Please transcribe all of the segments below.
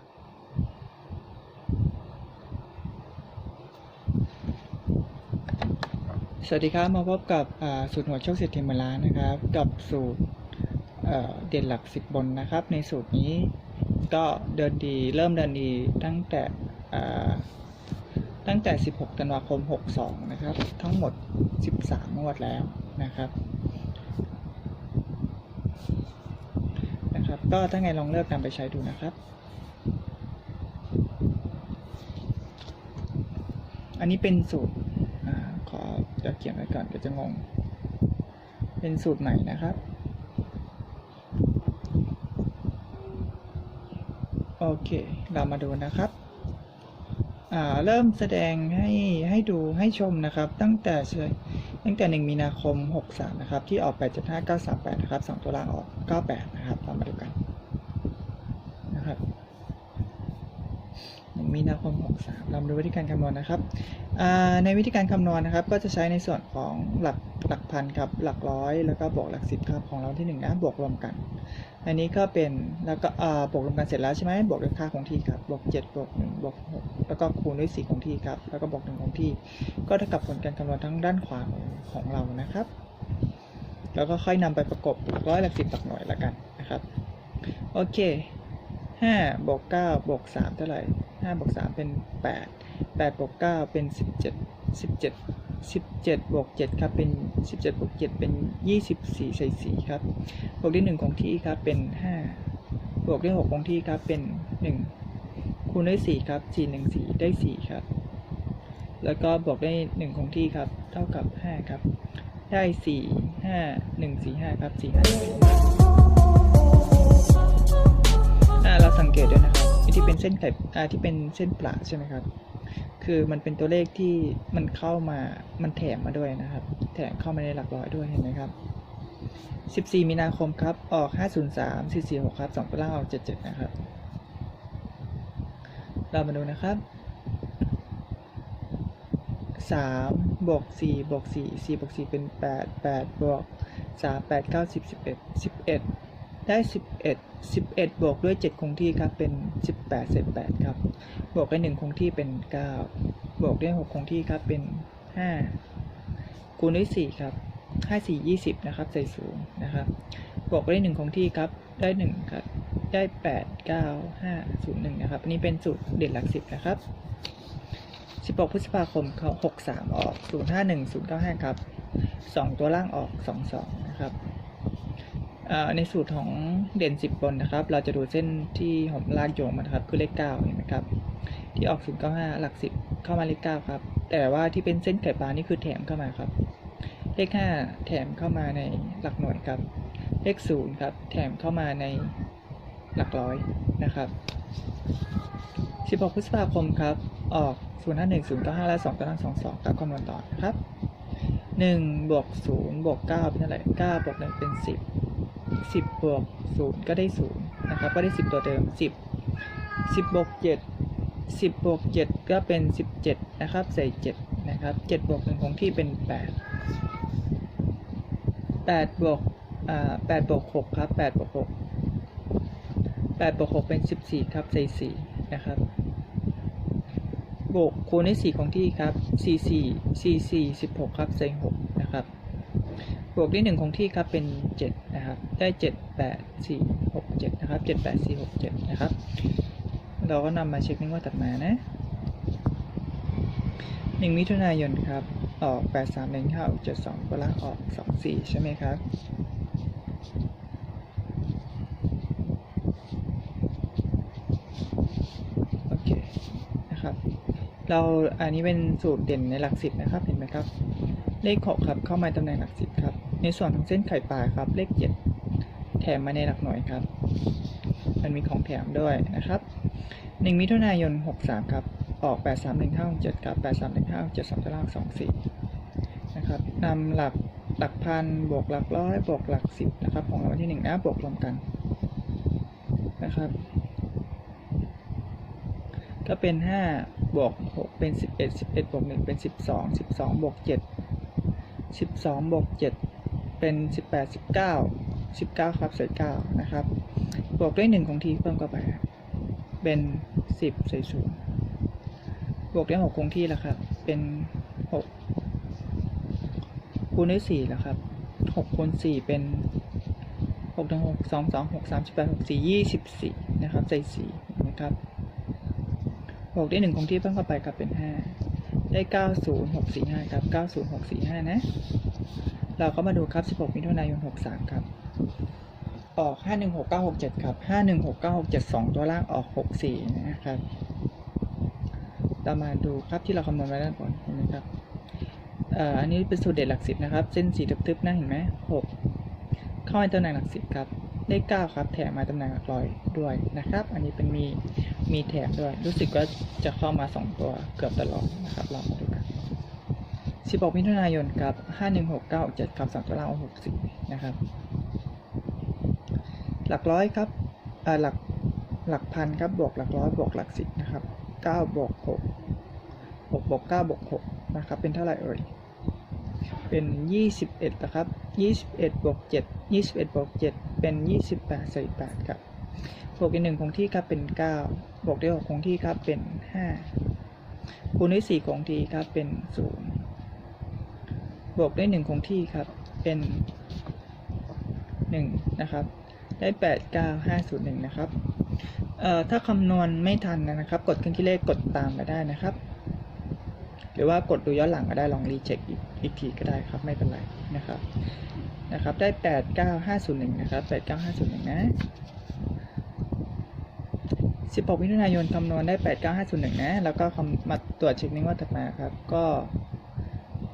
บ สวัสดีครับ มาพบกับสูตรหัวโชคเศรษฐีมล้านนะครับ กับสูตรเเด่นหลักสิบบนนะครับ ในสูตรนี้ก็เดินดีเริ่มเดินดีตั้งแต่ตั้งแต่ 16 ธันวาคม 62 นะครับ ทั้งหมด 13 งวดแล้วนะครับนะครับ ก็ถ้าไงลองเลือกนำไปใช้ดูนะครับอันนี้เป็นสูตร จะเขียนไว้ก่อนเดี๋ยวจะงง เป็นสูตรใหม่นะครับ โอเค เรามาดูนะครับอ่าเริ่มแสดงให้ให้ดูให้ชมนะครับ ตั้งแต่เชยตั้งแต่ 1 มีนาคม 63 นะครับ ที่ออก 8.5938 นะครับ 2 ตัวล่างออก 98 นะครับเรามาดูกันนะครับ 1 มีนาคม 63เรามาดูวิธีการคำนวณนะครับ ในวิธีการคำนวณนะครับ ก็จะใช้ในส่วนของหลักหลักพันครับ หลักร้อย แล้วก็บวกหลักสิบครับของเราที่1นะบวกรวมกัน อันนี้ก็เป็น แล้วก็บวกรวมกันเสร็จแล้วใช่ไหมบวกด้วยค่าคงที่ครับ บวก7บวก1บวก6แล้วก็คูณด้วย4คงที่ครับ แล้วก็บวก1คงที่ ก็เท่ากับผลการคำนวณทั้งด้านขวาของเรานะครับ แล้วก็ค่อยนำไปประกบหลักร้อยหลักสิบหลักหน่วยละกันนะครับ โอเคห้าบวกเก้าบวกสามเท่าไหร่ ห้าบวกสามเป็นแปดแปดบวกเก้าเป็นสิบเจ็ดสิบเจ็ดสิบเจ็ดบวกเจ็ดครับเป็นสิบเจ็ดบวกเจ็ดเป็นยี่สิบสี่ใส่สี่ครับบวกด้วยหนึ่งคงที่ครับเป็นห้าบวกด้วยหกคงที่ครับเป็นหนึ่งคูณด้วยสี่ครับสี่หนึ่งสี่ได้สี่ครับ แล้วก็บวกได้หนึ่งคงที่ครับ เท่ากับห้าครับ ได้สี่ห้าหนึ่งสี่ห้าครับสี่ห้าเราสังเกตด้วยนะครับ ที่เป็นเส้นไข่ที่เป็นเส้นประใช่ไหมครับ คือมันเป็นตัวเลขที่มันเข้ามา มันแถมมาด้วยนะครับ แถมเข้ามาในหลักร้อยด้วยเห็นไหมครับ 14 มีนาคมครับ ออก 503 446 ครับ2ตัวล่างออก 77 นะครับ เรามาดูนะครับ 3 บวก 4 บวก 4 4 บวก 4 เป็น 8 8 บวก 3 8 9 10 11 11 ได้ 11 11 บวกด้วย 7 คงที่ครับ เป็น 18เศษ8ครับ บวกด้วย1คงที่เป็น 9 บวกด้วย 6 คงที่ครับ เป็น 5 คูณด้วย 4 ครับ 5 4 20 นะครับ ใส่ศูนย์นะครับ บวกด้วย1คงที่ครับ ได้ 1 ครับ ได้ 8 9 5 0 1 นะครับ อันนี้เป็นสูตรเด่นหลัก10นะครับ 16 พฤษภาคมเขา63 ออก 051 095 ครับ 2 ตัวล่างออก 22 นะครับ ในสูตรของเด่น 10 บนนะครับ เราจะดูเส้นที่ผมลากโยงมานะครับ คือเลข9เห็นไหมครับ ที่ออก095หลัก 10 เข้ามาเลข9ครับ แต่ว่าที่เป็นเส้นไข่ปลานี่คือแถมเข้ามาครับ เลข 5 แถมเข้ามาในหลักหน่วยครับ เลข 0 ครับ แถมเข้ามาในหลักร้อยนะครับ 16 พฤษภาคมครับ ออก 051 095และ2ตาราง22ครับคำนวณต่อครับ1บวก0บวก9เป็นเท่าไหร่9บวก1เป็น 10 10บวก0ก็ได้0นะครับ ก็ได้ 10 ตัวเดิม 10 10บวก7 10บวก7ก็เป็น 17 นะครับ ใส่ 7 นะครับ7บวก1คงที่เป็น 8 8บวกอ่า8บวก6ครับ8บวก6 8บวก6เป็น 14 ครับ ใส่ 4 นะครับบวกคูณด้วย4ของที่ครับ 4 4 4 4 16 ครับ ใส่ 6 นะครับ บวกด้วย1ของที่ครับเป็น 7 นะครับ ได้ 7 8 4 6 7 นะครับ 7 8 4 6 7 นะครับ เราก็นำมาเช็คนิ้ว่าตัดมานะ 1 มิถุนายนครับ ออก 8 3 1 5 6 7 2ตัวล่างออก 2 4 ใช่ไหมครับโอเคนะครับเราอันนี้เป็นสูตรเด่นในหลักสิบนะครับ เห็นไหมครับ เลขหกครับ เข้ามาตำแหน่งหลักสิบครับ ในส่วนของเส้นไข่ปลาครับ เลขเจ็ดแถมมาในหลักหน่วยครับ มันมีของแถมด้วยนะครับหนึ่งมิถุนายนหกสามครับ ออกแปดสามหนึ่งห้าเจ็ดครับแปดสามหนึ่งห้าเจ็ดสองตารางสองสี่นะครับนำหลักหลักพันบวกหลักร้อยบวกหลักสิบนะครับ ของรางวัลที่หนึ่งนะบวกรวมกันนะครับ ก็เป็นห้าบวกหกเป็นสิบเอ็ดสิบเอ็ดบวกหนึ่งเป็นสิบสองสิบสองบวกเจ็ด สิบสองบวกเจ็ดเป็นสิบแปดสิบเก้าสิบเก้าครับใส่เก้านะครับ บวกด้วยหนึ่งของทีเพิ่มเข้าไป เป็นสิบใส่ศูนย์บวกด้วยหกคงที่แล้วครับ เป็นหกคูณด้วยสี่แล้วครับหกคูณสี่เป็นหกถึงหกสองสองหกสามสิบแปดหกสี่ยี่สิบสี่นะครับใส่สี่นะครับบวกด้วยหนึ่งคงที่เพิ่มเข้าไปครับเป็นห้า ได้เก้าศูนย์หกสี่ห้าครับเก้าศูนย์หกสี่ห้านะ เราก็มาดูครับสิบหกมิถุนายนหกสามครับ ออกห้าหนึ่งหกเก้าหกเจ็ดครับห้าหนึ่งหกเก้าหกเจ็ดสองตัวล่างออกหกสี่นะครับ เรามาดูครับที่เราคำนวณไว้ด้านบนเห็นไหมครับเอ่ออันนี้เป็นสูตรเด็ดหลักสิบนะครับ เส้นสีทึบๆนั่นเห็นไหมหกเข้าในตำแหน่งหลักสิบครับ เลขเก้าครับ แถมมาตำแหน่งหลักร้อยด้วยนะครับ อันนี้เป็นมีมีแถมด้วย รู้สึกว่าจะเข้ามาสองตัวเกือบตลอดนะครับเรามาดูกันสิบหกมิถุนายนครับห้าหนึ่งหกเก้าเจ็ดครับสองตัวล่างเอาหกสี่นะครับ หลักร้อยครับเอ่อหลักหลักพันครับบวกหลักร้อยบวกหลักสิบนะครับเก้าบวกหกหกบวกเก้าบวกหกนะครับเป็นเท่าไหร่เอ่ยเป็นยี่สิบเอ็ดนะครับ ยี่สิบเอ็ดบวกเจ็ดยี่สิบเอ็ดบวกเจ็ดเป็นยี่สิบแปดใส่แปดครับบวกอีกหนึ่งคงที่ครับเป็นเก้าบวกด้วยหกคงที่ครับเป็นห้าคูณด้วยสี่คงที่ครับเป็นศูนย์บวกด้วยหนึ่งคงที่ครับเป็นหนึ่งนะครับ ได้แปดเก้าห้าศูนย์หนึ่งนะครับเอ่อถ้าคำนวณไม่ทันนะครับ กดเครื่องคิดเลขกดตามมาได้นะครับ หรือว่ากดดูย้อนหลังก็ได้ลองรีเช็คอีกอีกทีก็ได้ครับไม่เป็นไรนะครับนะครับได้แปดเก้าห้าศูนย์หนึ่งนะครับแปดเก้าห้าศูนย์หนึ่งนะสิบหกมิถุนายนคำนวณได้แปดเก้าห้าศูนย์หนึ่งนะ แล้วก็มาตรวจเช็คนิ้งว่าถัดมาครับ ก็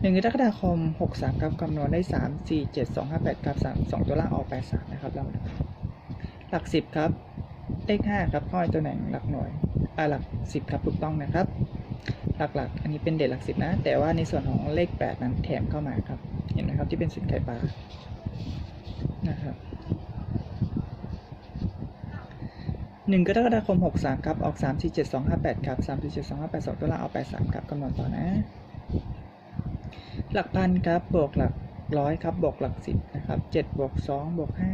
หนึ่งกรกฎาคมหกสามครับคำนวณได้สามสี่เจ็ดสองห้าแปดครับสามสองตัวล่างออกแปดสามนะครับเรามาดูหลักสิบครับ เลขห้าครับข้อยตัวไหนหลักหน่วยอ่าหลักสิบครับถูกต้องนะครับ หลักๆ อันนี้เป็นเด็ดหลักสิบนะ แต่ว่าในส่วนของเลขแปดนั้นแถมเข้ามาครับ เห็นไหมครับที่เป็นสินไข่ปลานะครับหนึ่งกรกฎาคมหกสามครับ ออกสามสี่เจ็ดสองห้าแปดครับสามสี่เจ็ดสองห้าแปดสองตัวละเอาแปดสามครับกำหนดต่อนะ หลักพันครับ บวกหลักร้อยครับ บวกหลักสิบนะครับเจ็ดบวกสองบวกห้า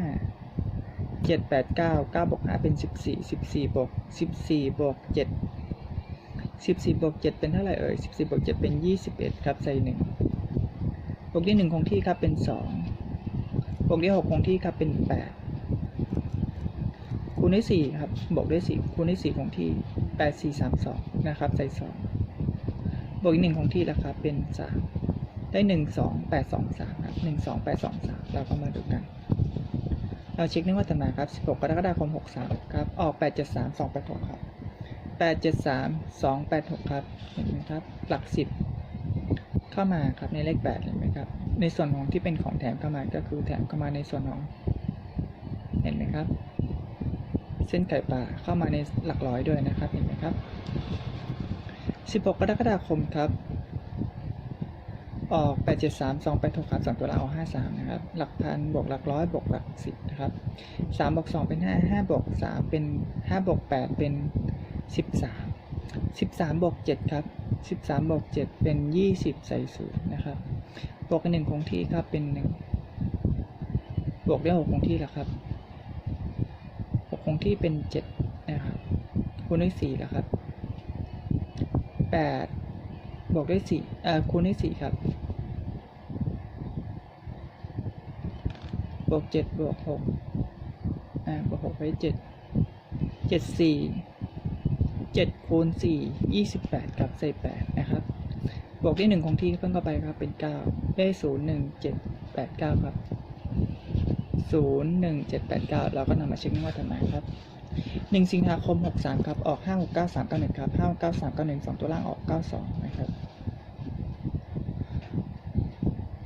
เจ็ดแปดเก้าเก้าบวกห้าเป็นสิบสี่สิบสี่บวกสิบสี่บวกเจ็ดสิบสี่บวกเจ็ดเป็นเท่าไหร่เอ่ยสิบสี่บวกเจ็ดเป็นยี่สิบเอ็ดครับใส่หนึ่งบวกที่หนึ่งคงที่ครับเป็นสองบวกที่หกคงที่ครับเป็นแปดคูณด้วยสี่ครับบวกด้วยสี่คูณด้วยสี่คงที่แปดสี่สามสองนะครับ ใส่สองบวกอีกหนึ่งคงที่แล้วครับเป็นสามได้หนึ่งสองแปดสองสามครับหนึ่งสองแปดสองสามเราก็มาดูกัน เราเช็คนึกว่าตำนานครับ 16 กรกฎาคม 63 ครับ ออก 873 286ครับ 873 286 ครับ เห็นไหมครับ หลัก 10 เข้ามาครับในเลข 8 เห็นไหมครับ ในส่วนของที่เป็นของแถมเข้ามาก็คือแถมเข้ามาในส่วนของ เห็นไหมครับ เส้นไก่ป่าเข้ามาในหลักร้อยด้วยนะครับ เห็นไหมครับ 16 กรกฎาคมครับ ออก 8 7 3 2 8 6ครับ2ตัวละเอา53 นะครับ หลักพันบวกหลักร้อยบวกหลักสิบนะครับ 3บวก2เป็น 5 5บวก3เป็น 5บวก8เป็น 13 13บวก7ครับ 13บวก7เป็น 20 ใส่ศูนย์นะครับ บวกกัน1คงที่ครับเป็น 1 บวกได้6คงที่แล้วครับ6คงที่เป็น 7 นะครับคูณด้วย4แล้วครับ 8 บวกด้วย4เอ่อคูณด้วย4ครับบวกเจ็ดบวกหกอ่าบวกหกไปเจ็ด เจ็ดคูณสี่ยี่สิบแปดกับใส่แปดนะครับ บวกได้หนึ่งคงที่เพิ่มเข้าไปครับเป็นเก้าได้ศูนย์หนึ่งเจ็ดแปดเก้าครับศูนย์หนึ่งเจ็ดแปดเก้าเราก็นำมาเช็คว่าทำไมครับหนึ่งสิงหาคมหกสามครับ ออกห้าหกเก้าสามเก้าหนึ่งครับห้าหกเก้าสามเก้าหนึ่งสองตัวล่างออกเก้าสองนะครับ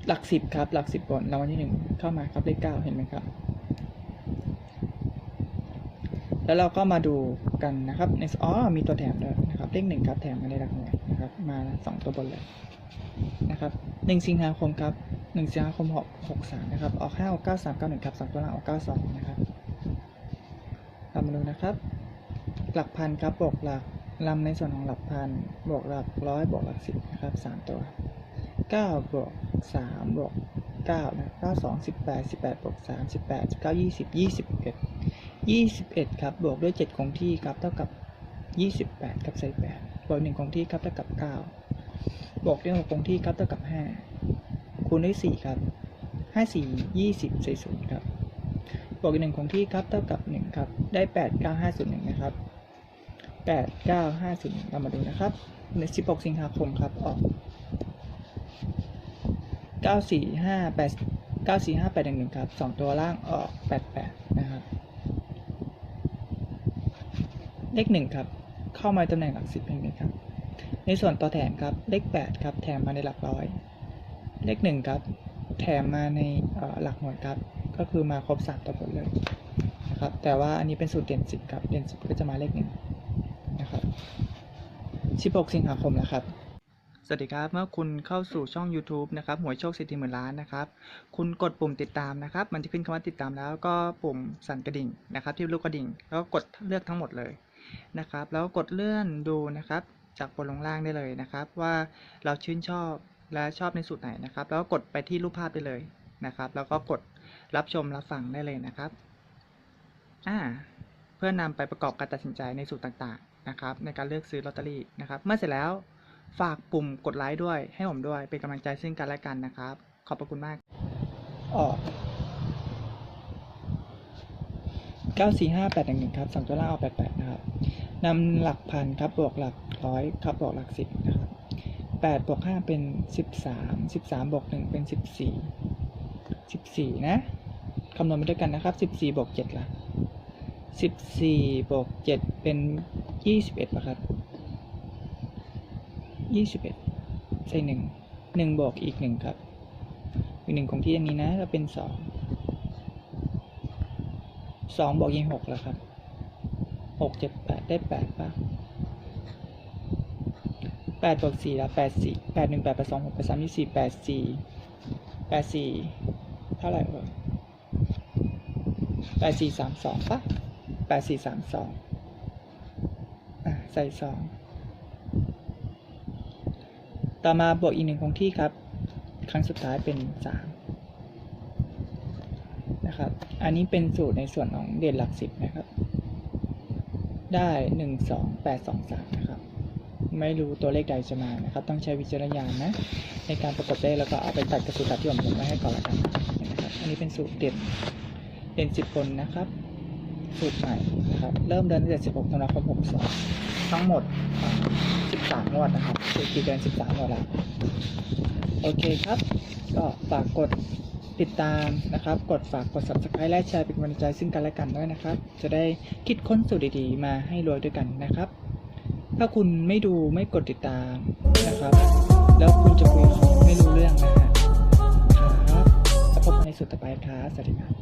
หลักสิบครับ หลักสิบบนรางวัลที่หนึ่งเข้ามาครับเลขเก้าเห็นไหมครับ แล้วเราก็มาดูกันนะครับในอ๋อมีตัวแถมด้วยนะครับเลขหนึ่งครับแถมมาในหลักหน่วยนะครับ มาสองตัวบนเลยนะครับหนึ่งสิงหาคมครับหนึ่งสิงหาคมหกหกสามนะครับออกห้าออกเก้าสามเก้าหนึ่งครับสองตัวล่างออกเก้าสองนะครับเรามาดูนะครับ หลักพันครับบวกหลักลำในส่วนของหลักพันบวกหลักร้อยบวกหลักสิบนะครับสามตัวเก้าบวกสามบวกเก้านะเก้าสองสิบแปดสิบแปดบวกสามสิบแปดเก้ายี่สิบยี่สิบเอ็ด 21 ครับ บวกด้วย 7 คงที่ครับ เท่ากับ 28 ครับใส่8บวก1คงที่ครับ เท่ากับ 9 บวกด้วย6คงที่ครับ เท่ากับ 5 คูณด้วย 4 ครับ 5 4 20ใส่0ครับ บวกอีก1คงที่ครับ เท่ากับ 1 ครับ ได้ 8 9 5 0 1 นะครับ 8 9 5 0เรามาดูนะครับใน16 สิงหาคมครับ ออก 9 4 5 8 9 4 5 8 1 1 ครับ 2 ตัวล่างออก 88 เลขหนึ่งครับ เข้ามาตำแหน่งหลักสิบเองเลยครับ ในส่วนตัวแถมครับ เลขแปดครับ แถมมาในหลักร้อย เลขหนึ่งครับ แถมมาในหลักหน่วยครับ ก็คือมาครบสามตัวผลเลยนะครับ แต่ว่าอันนี้เป็นสูตรเด่นสิบครับ เด่นสิบก็จะมาเลขหนึ่งนะครับสิบหกสิงหาคมนะครับสวัสดีครับ เมื่อคุณเข้าสู่ช่อง YouTube นะครับหวยโชคเศรษฐีหมื่นล้านนะครับ คุณกดปุ่มติดตามนะครับ มันจะขึ้นคำว่าติดตามแล้วก็ปุ่มสั่นกระดิ่งนะครับ ที่ลูกกระดิ่ง แล้วก็กดเลือกทั้งหมดเลย นะครับ แล้วกดเลื่อนดูนะครับ จากบนลงล่างได้เลยนะครับ ว่าเราชื่นชอบและชอบในสูตรไหนนะครับ แล้วกดไปที่รูปภาพได้เลยนะครับ แล้วก็กดรับชมรับฟังได้เลยนะครับอ่าเพื่อนำไปประกอบการตัดสินใจในสูตรต่างๆนะครับ ในการเลือกซื้อลอตเตอรี่นะครับ เมื่อเสร็จแล้วฝากปุ่มกดไลค์ด้วยให้ผมด้วยเป็นกำลังใจซึ่งกันและกันนะครับ ขอบพระคุณมากออก เก้าสี่ห้าแปดหนึ่งครับสองตัวล่างเอาแปดแปดนะครับนำหลักพันครับบวกหลักร้อยครับบวกหลักสิบนะครับแปดบวกห้าเป็นสิบสามสิบสามบวกหนึ่งเป็นสิบสี่สิบสี่นะคำนวณไปด้วยกันนะครับสิบสี่บวกเจ็ดละสิบสี่บวกเจ็ดเป็นยี่สิบเอ็ดป่ะครับยี่สิบเอ็ดใส่หนึ่งหนึ่งบวกอีกหนึ่งครับอีกหนึ่งของที่อันนี้นะก็เป็นสอง สองบวกยี่หกแล้วครับหกเจ็ดแปดได้แปดป่ะแปดบวกสี่แล้วแปดสี่แปดหนึ่งแปดแปดสองหกแปดสามยี่สี่แปดสี่แปดสี่เท่าไหร่เอ่ยแปดสี่สามสองป่ะแปดสี่สามสองใส่สองต่อมาบวกอีกหนึ่งคงที่ครับ ครั้งสุดท้ายเป็นสาม นะครับ อันนี้เป็นสูตรในส่วนของเด่นหลักสิบนะครับ ได้หนึ่งสองแปดสองสามนะครับ ไม่รู้ตัวเลขใดจะมานะครับ ต้องใช้วิจารณญาณนะ ในการประกบเลขแล้วก็เอาไปตัดกระสุนตัดที่ผมลงไว้ให้ก่อนละกันนะครับ อันนี้เป็นสูตรเด่นเด่นสิบคนนะครับ สูตรใหม่นะครับ เริ่มเดือนตั้งแต่16ธันวาคม62ทั้งหมดอ่า13งวดนะครับคือกี่เดือน13งวดแล้วโอเคครับ ก็ฝากกด ติดตามนะครับ กดฝากกด subscribe และแชร์เป็นกำลังใจซึ่งกันและกันด้วยนะครับ จะได้คิดค้นสูตรดีๆ มาให้รวยด้วยกันนะครับ ถ้าคุณไม่ดูไม่กดติดตามนะครับ แล้วคุณจะคุยเขาไม่รู้เรื่องนะฮะครับแล้วพบกันในสูตรต่อไปครับสวัสดีครับ